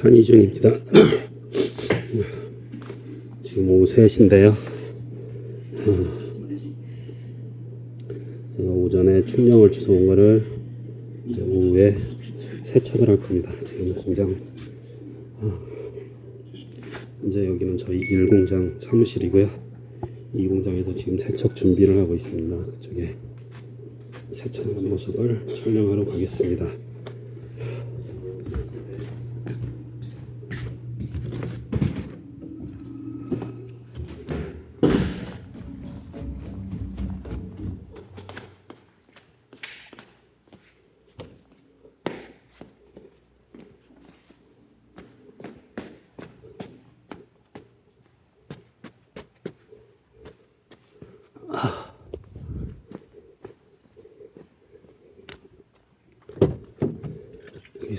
산이준입니다. 지금 오후 3시인데요. 제가 오전에 충령을 주워 온 거를 이제 오후에 세척을 할 겁니다. 지금 공장. 어, 이제 여기는 저희 1공장 사무실이고요. 이 공장에서 지금 세척 준비를 하고 있습니다. 그쪽에 세척하는 모습을 촬영하러 가겠습니다.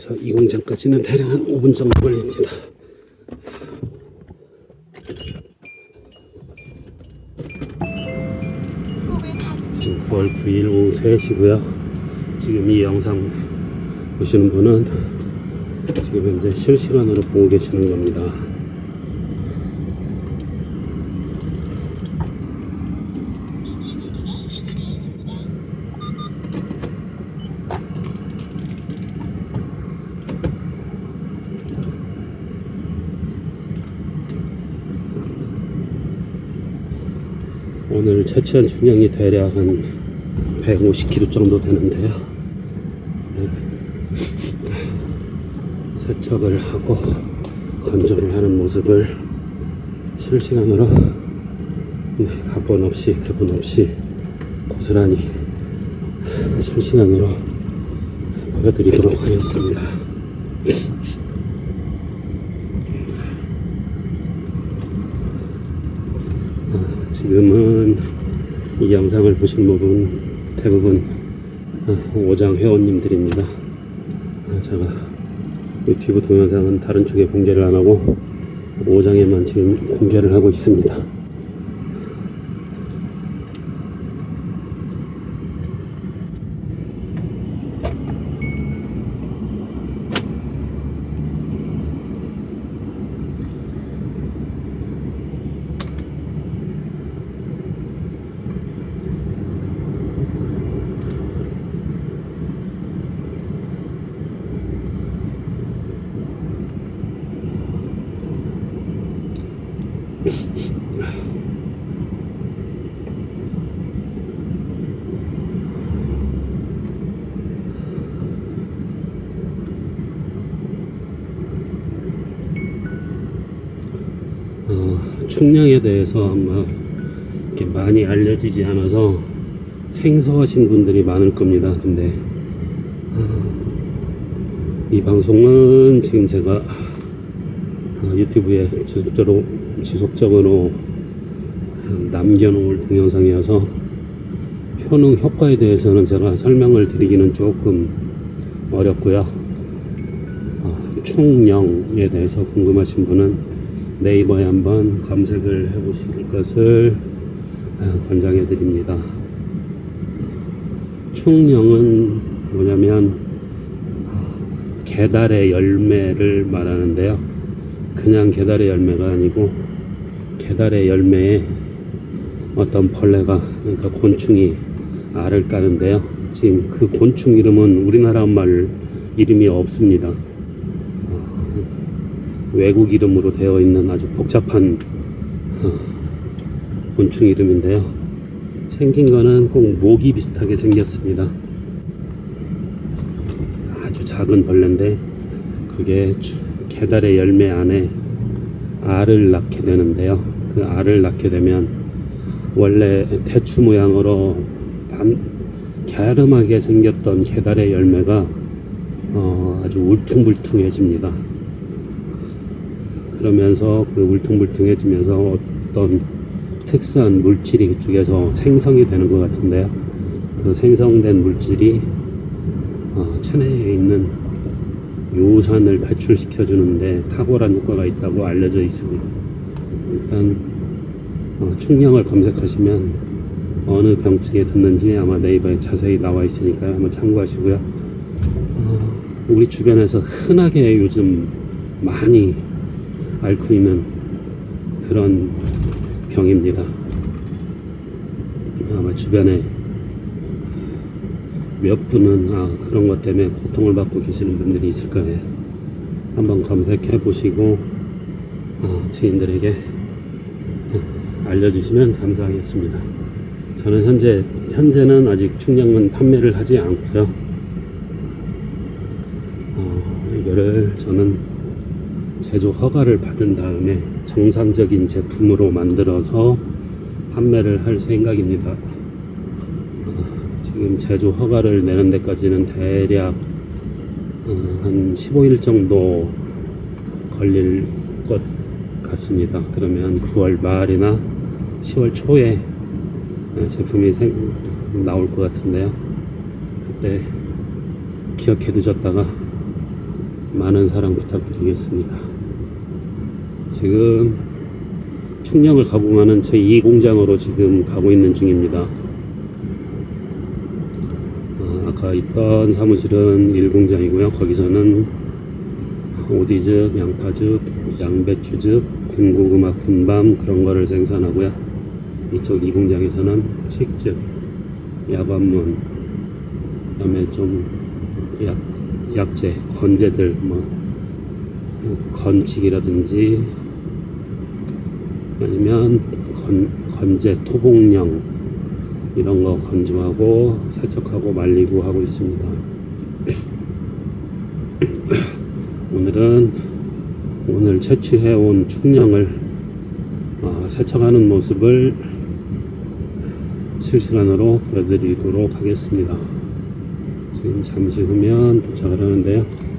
여기서 이 공장까지는 대략 한 5분 정도 걸립니다. 지금 9월 9일 오후 3시고요. 지금 이 영상 보시는 분은 지금 현재 실시간으로 보고 계시는 겁니다. 오늘 채취한 중량이 대략 한 150kg 정도 되는데요. 네. 세척을 하고 건조를 하는 모습을 실시간으로 네, 각본 없이 대본 없이 고스란히 실시간으로 보여드리도록 하겠습니다. 아, 지금은 이 영상을 보신 분은 대부분 아, 오장 회원님들입니다. 아, 제가 유튜브 동영상은 다른 쪽에 공개를 안 하고 오장에만 지금 공개를 하고 있습니다. 어, 충량에 대해서 아마 이렇게 많이 알려지지 않아서 생소하신 분들이 많을 겁니다. 근데 이 방송은 지금 제가 어, 유튜브에 지속적으로, 지속적으로 남겨놓을 동영상이어서 효능 효과에 대해서는 제가 설명을 드리기는 조금 어렵고요. 어, 충령에 대해서 궁금하신 분은 네이버에 한번 검색을 해 보실 것을 어, 권장해 드립니다. 충령은 뭐냐면 어, 계달의 열매를 말하는데요. 그냥 계달의 열매가 아니고 계달의 열매에 어떤 벌레가 그러니까 곤충이 알을 까는데요. 지금 그 곤충 이름은 우리나라 말 이름이 없습니다. 어, 외국 이름으로 되어 있는 아주 복잡한 어, 곤충 이름인데요. 생긴 거는 꼭 모기 비슷하게 생겼습니다. 아주 작은 벌레인데 그게 주- 계달의 열매 안에 알을 낳게 되는데요. 그 알을 낳게 되면 원래 대추 모양으로 반, 갸름하게 생겼던 계달의 열매가 어, 아주 울퉁불퉁해집니다. 그러면서 그 울퉁불퉁해지면서 어떤 특수한 물질이 그쪽에서 생성이 되는 것 같은데요. 그 생성된 물질이 어, 체내에 있는 요산을 배출시켜 주는데 탁월한 효과가 있다고 알려져 있습니다. 일단 어, 충령을 검색하시면 어느 병증에 듣는지 아마 네이버에 자세히 나와 있으니까요. 한번 참고하시고요. 어, 우리 주변에서 흔하게 요즘 많이 앓고 있는 그런 병입니다. 아마 주변에 몇 분은 아, 그런 것 때문에 고통을 받고 계시는 분들이 있을 거예요. 한번 검색해 보시고 어, 지인들에게 어, 알려주시면 감사하겠습니다. 저는 현재 현재는 아직 충량은 판매를 하지 않고요. 어, 이거를 저는 제조 허가를 받은 다음에 정상적인 제품으로 만들어서 판매를 할 생각입니다. 어, 지금 제조 허가를 내는 데까지는 대략 어, 한 15일 정도 걸릴 것 같습니다. 그러면 9월 말이나 10월 초에 어, 제품이 생, 나올 것 같은데요. 그때 기억해 두셨다가 많은 사랑 부탁드리겠습니다. 지금 충령을 가보면은 제 2 공장으로 지금 가고 있는 중입니다. 어, 아까 있던 사무실은 1공장이고요. 거기서는 오디즙, 양파즙, 양배추즙, 군고구마, 군밤 그런 거를 생산하고요. 이쪽 2공장에서는 칡즙, 야관문, 그 다음에 좀 약, 약재, 건재들 뭐 건칙이라든지 아니면 건, 건재, 토복령 이런 거 건조하고 세척하고 말리고 하고 있습니다. 오늘은 오늘 채취해온 충량을 어, 세척하는 모습을 실시간으로 보여드리도록 하겠습니다. 지금 잠시 후면 도착을 하는데요.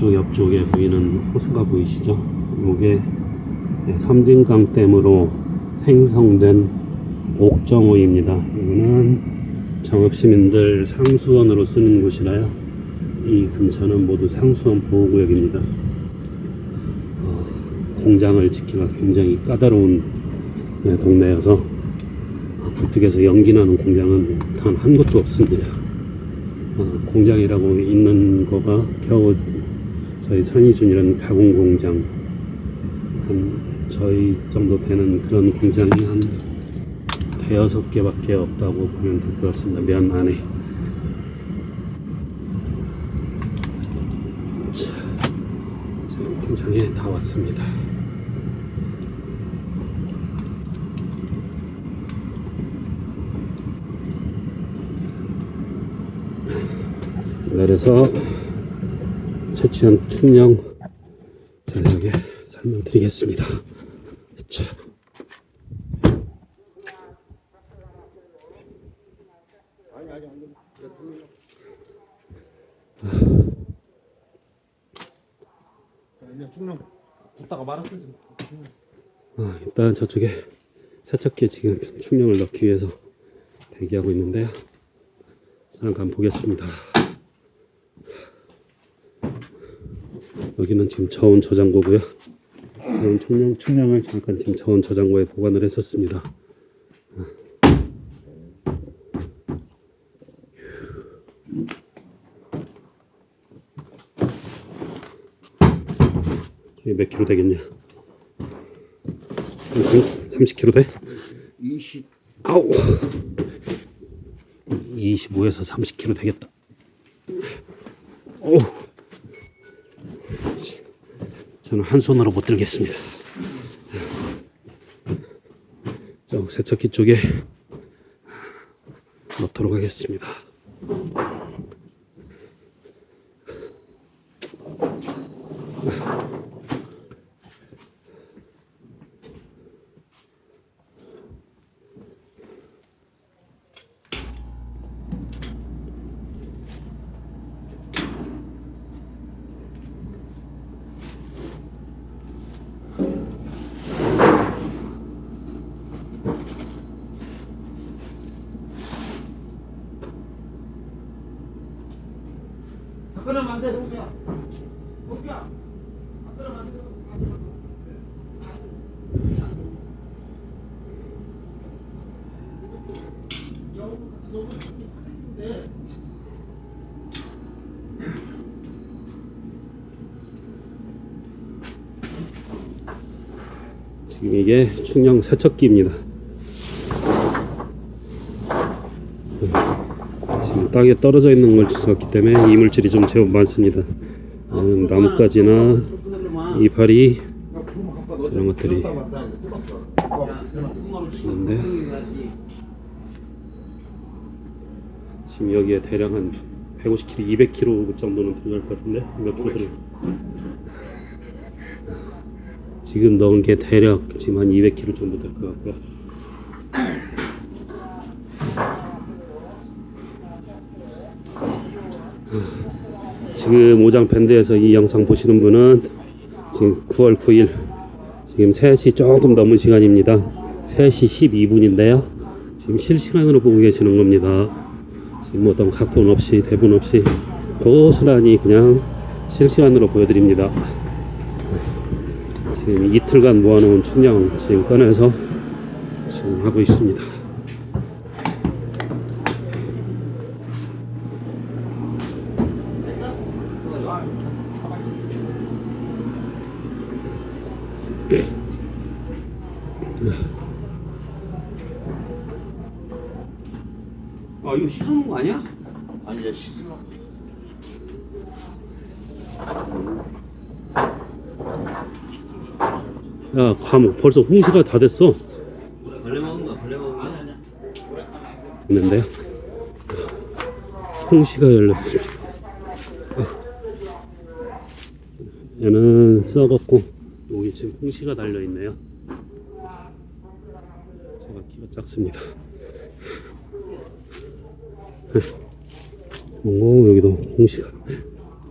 이쪽 옆쪽에 보이는 호수가 보이시죠? 이게 섬진강댐으로 생성된 옥정호입니다. 이거는 정읍시민들 상수원으로 쓰는 곳이라요. 이 근처는 모두 상수원 보호구역입니다. 어, 공장을 짓기가 굉장히 까다로운 네, 동네여서 어, 굴뚝에서 연기 나는 공장은 단 한 곳도 없습니다. 어, 공장이라고 있는 거가 겨우 저희 선이준이라는 가공 공장 한 저희 정도 되는 그런 공장이 한 대여섯 개밖에 없다고 보면 될 것 같습니다. 면 안에. 자, 지금 공장에 다 왔습니다. 내려서 채취한 충령 자세하게 설명드리겠습니다. 자. 아, 일단 저쪽에 세척기에 지금 충령을 넣기 위해서 대기하고 있는데요. 잠깐 보겠습니다. 여기는 지금 저온 저장고고요. 저온 충격, 충격을 잠깐 지금 저온 저장고에 보관을 했었습니다. 이게 몇 킬로 되겠냐? 30kg 돼? 20. 아우 25에서 30kg 되겠다 오 저는 한 손으로 못 들겠습니다. 저 세척기 쪽에 넣도록 하겠습니다 끊으면 안 돼, 동수야. 동수야. 끊으면 안 돼. 지금 이게 충령 세척기입니다. 지금 땅에 떨어져 있는 걸 주웠기 때문에 이물질이 좀 제법 많습니다. 음, 나뭇가지나 이파리 이런 것들이 있는데 지금 여기에 대략 한 150kg, 200kg 정도는 들어갈 것 같은데 몇 킬로? 지금 넣은 게 대략 지금 한 200kg 정도 될 것 같고요. 지금 오장 밴드에서 이 영상 보시는 분은 지금 9월 9일 지금 3시 조금 넘은 시간입니다. 3시 12분인데요. 지금 실시간으로 보고 계시는 겁니다. 지금 어떤 각본 없이 대본 없이 고스란히 그냥 실시간으로 보여드립니다. 지금 이틀간 모아놓은 춘향 지금 꺼내서 지금 하고 있습니다. 아, 이거 씻어놓은 거 아니야? 아니, 이제 씻으면. 야, 과목 벌써 홍시가 다 됐어. 벌레 먹은 거, 벌레 먹은 거. 아니, 아니. 있는데요. 홍시가 열렸습니다. 얘는 썩었고 여기 지금 홍시가 달려 있네요. 제가 키가 작습니다. 오 여기도 홍시가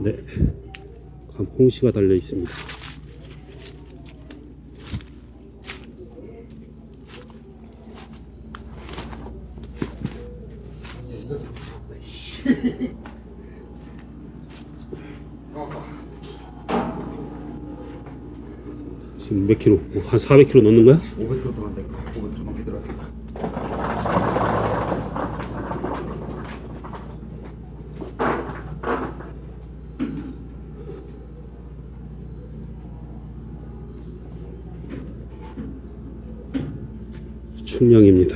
네감 홍시가 달려 있습니다. 지금 몇 킬로? 뭐한 400킬로 넣는 거야? 500kg 동안 될까? 500kg 넘게 들어갈 까 충령입니다.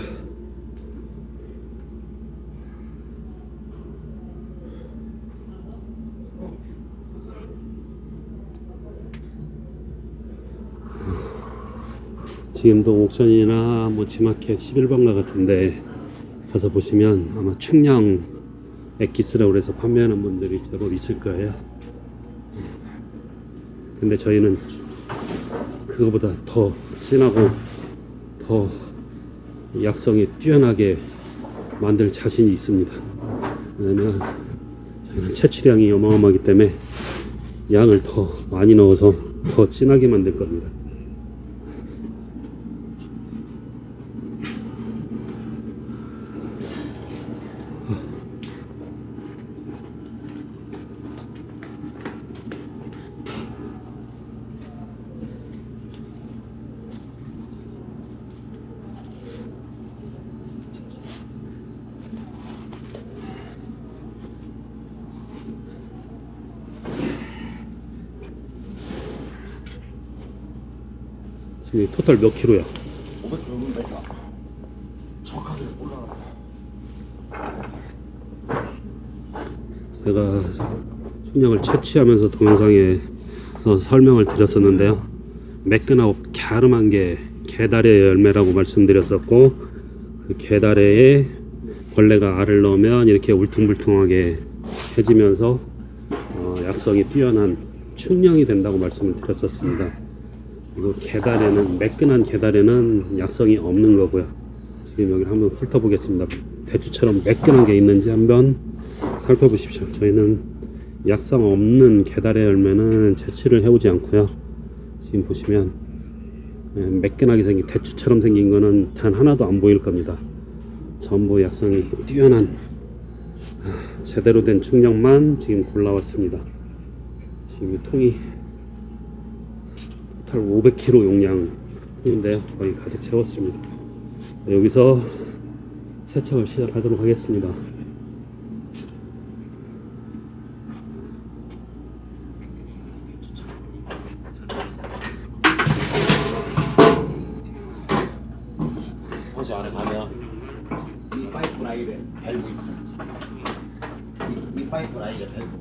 지금도 옥션이나 뭐 지마켓 11번가 같은데 가서 보시면 아마 충냥 엑기스라고 해서 판매하는 분들이 제법 있을 거예요. 근데 저희는 그거보다 더 진하고 더 약성이 뛰어나게 만들 자신이 있습니다. 왜냐면 저희는 채취량이 어마어마하기 때문에 양을 더 많이 넣어서 더 진하게 만들 겁니다. 지금 토탈 몇 킬로야? 500 정도 될까? 정확하게 몰라. 제가 충격을 채취하면서 동영상에 서 설명을 드렸었는데요. 매끈하고 갸름한 게 개다리의 열매라고 말씀드렸었고 그 개다리에 벌레가 알을 넣으면 이렇게 울퉁불퉁하게 해지면서 어, 약성이 뛰어난 충령이 된다고 말씀을 드렸었습니다. 그리고 개다리는 매끈한 개다리는 약성이 없는 거고요. 지금 여기를 한번 훑어보겠습니다. 대추처럼 매끈한 게 있는지 한번 살펴보십시오. 저희는 약성 없는 개다리 열매는 채취를 해오지 않고요. 지금 보시면 예, 매끈하게 생긴 대추처럼 생긴 거는 단 하나도 안 보일 겁니다. 전부 약성이 뛰어난 아, 제대로 된 충력만 지금 골라왔습니다. 지금 이 통이 토탈 500kg 용량인데요. 거의 가득 채웠습니다. 여기서 세척을 시작하도록 하겠습니다. 호수 안에 가면 이 파이프 라인에 밸브 있어. 이, 이 파이프 라인에 밸브.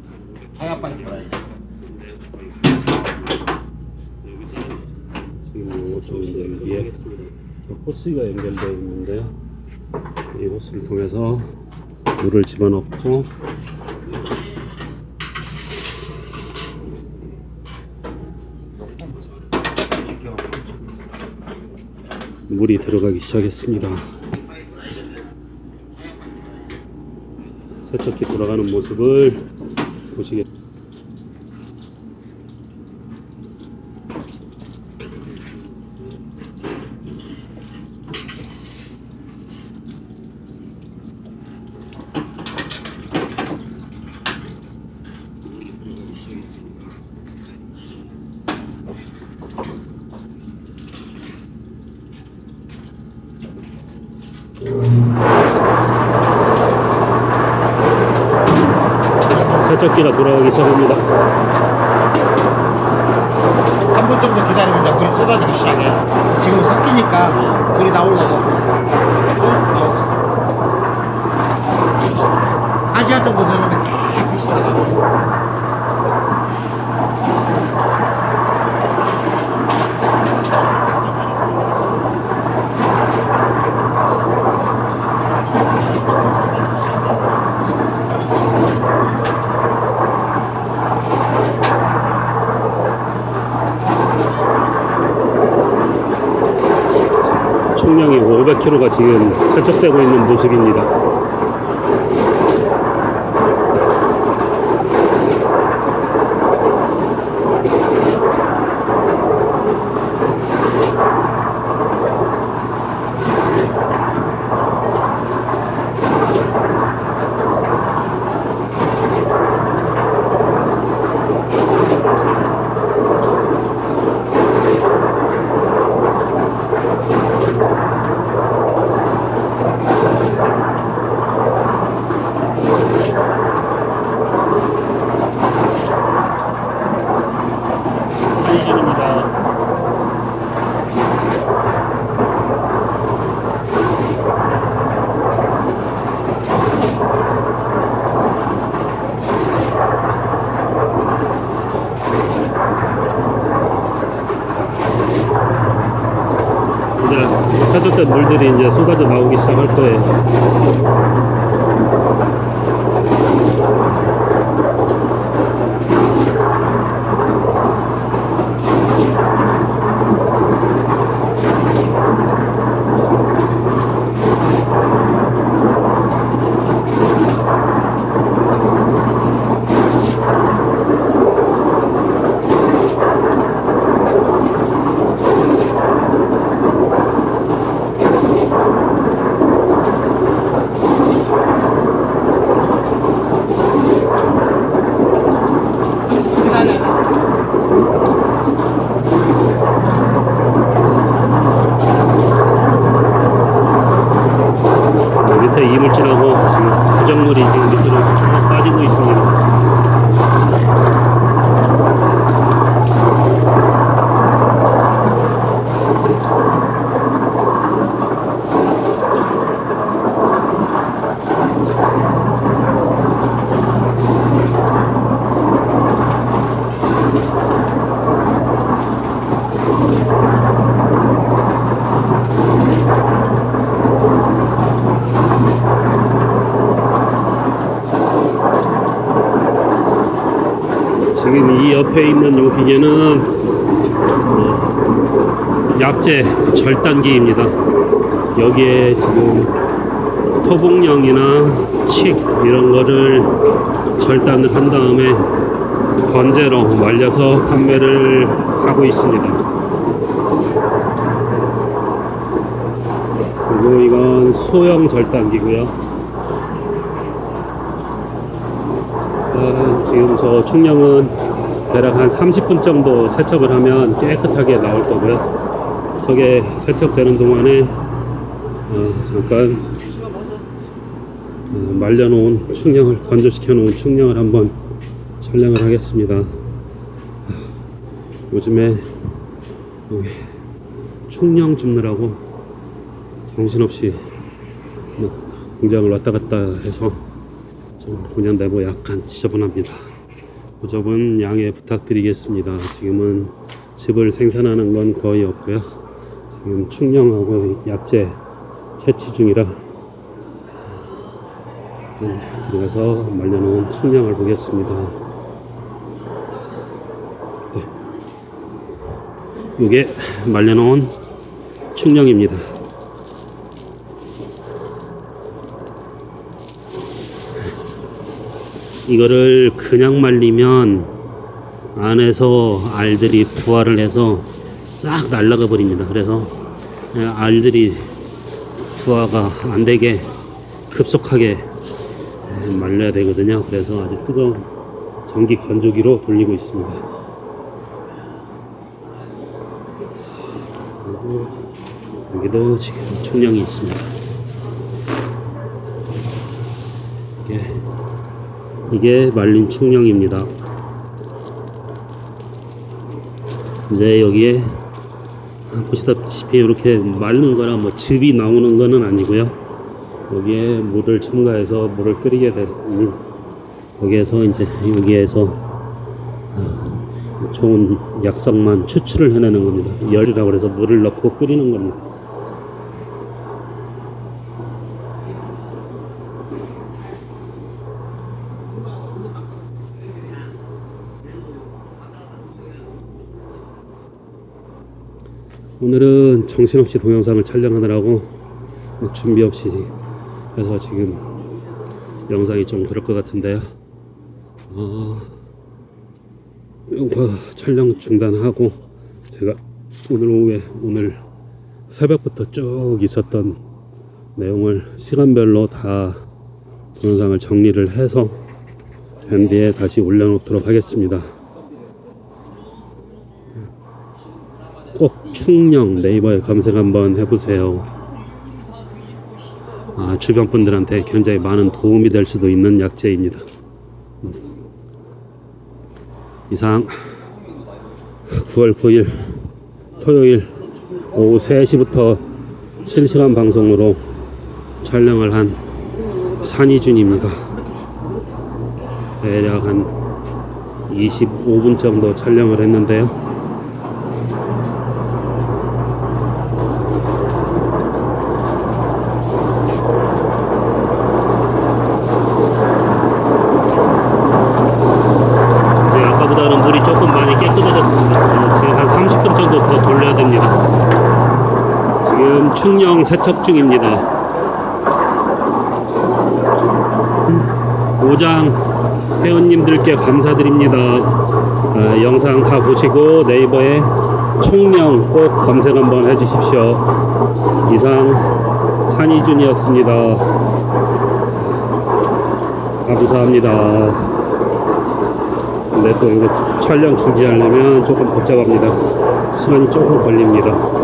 하얀 파이프 라인. 이쪽 이제 여기에 호스가 연결되어 있는데요. 이 호스를 통해서 물을 집어넣고 물이 들어가기 시작했습니다. 세척기 돌아가는 모습을 보시겠. 세척기가 돌아가기 시작합니다. 3분 정도 기다리면 이제 물이 쏟아지기 시작해. 지금 섞이니까 물이 나오려고. 아시아 정도 되면 깨끗이 나가고. 총량이 500kg가 지금 세척되고 있는 모습입니다. 세척된 물들이 이제 쏟아져 나오기 시작할 거예요. 지금 이 옆에 있는 요 기계는 어, 약재 절단기입니다. 여기에 지금 토복령이나 칡 이런 거를 절단을 한 다음에 건재로 말려서 판매를 하고 있습니다. 그리고 이건 소형 절단기고요. 아, 지금 저 충령은 대략 한 30분 정도 세척을 하면 깨끗하게 나올 거고요. 저게 세척되는 동안에 어, 잠깐 어, 말려놓은 충령을 건조시켜 놓은 충령을 한번 촬영을 하겠습니다. 아, 요즘에 충령 줍느라고 정신없이 뭐 공장을 왔다 갔다 해서 좀 그냥 내고 약간 지저분합니다. 그 점은 양해 부탁드리겠습니다. 지금은 즙을 생산하는 건 거의 없고요. 지금 충령하고 약재 채취 중이라 음, 들어가서 말려놓은 충령을 보겠습니다. 네. 이게 말려놓은 충령입니다. 이거를 그냥 말리면 안에서 알들이 부화를 해서 싹 날아가 버립니다. 그래서 알들이 부화가 안 되게 급속하게 말려야 되거든요. 그래서 아주 뜨거운 전기 건조기로 돌리고 있습니다. 그리고 여기도 지금 총량이 있습니다. 이게 이게 말린 충령입니다. 이제 여기에 보시다시피 이렇게 마르는 거랑 뭐 즙이 나오는 거는 아니고요. 여기에 물을 첨가해서 물을 끓이게 되니 여기에서 이제 여기에서 어, 좋은 약성만 추출을 해내는 겁니다. 열이라고 그래서 물을 넣고 끓이는 겁니다. 오늘은 정신없이 동영상을 촬영하느라고 뭐 준비 없이 해서 지금 영상이 좀 그럴 것 같은데요. 어, 이거 촬영 중단하고 제가 오늘 오후에 오늘 새벽부터 쭉 있었던 내용을 시간별로 다 동영상을 정리를 해서 밴디에 다시 올려놓도록 하겠습니다. 꼭 충령 네이버에 검색 한번 해보세요. 아, 주변 분들한테 굉장히 많은 도움이 될 수도 있는 약재입니다. 음. 이상 9월 9일 토요일 오후 3시부터 실시간 방송으로 촬영을 한 산이준입니다. 대략 한 25분 정도 촬영을 했는데요. 이제 아까보다는 물이 조금 많이 깨끗해졌습니다. 지금 한 30분 정도 더 돌려야 됩니다. 지금 충령 세척 중입니다. 오장 회원님들께 감사드립니다. 아, 영상 다 보시고 네이버에 총령 꼭 검색 한번 해주십시오. 이상 산이준이었습니다. 감사합니다. 근데 또 이거 촬영 중지하려면 조금 복잡합니다. 시간이 조금 걸립니다.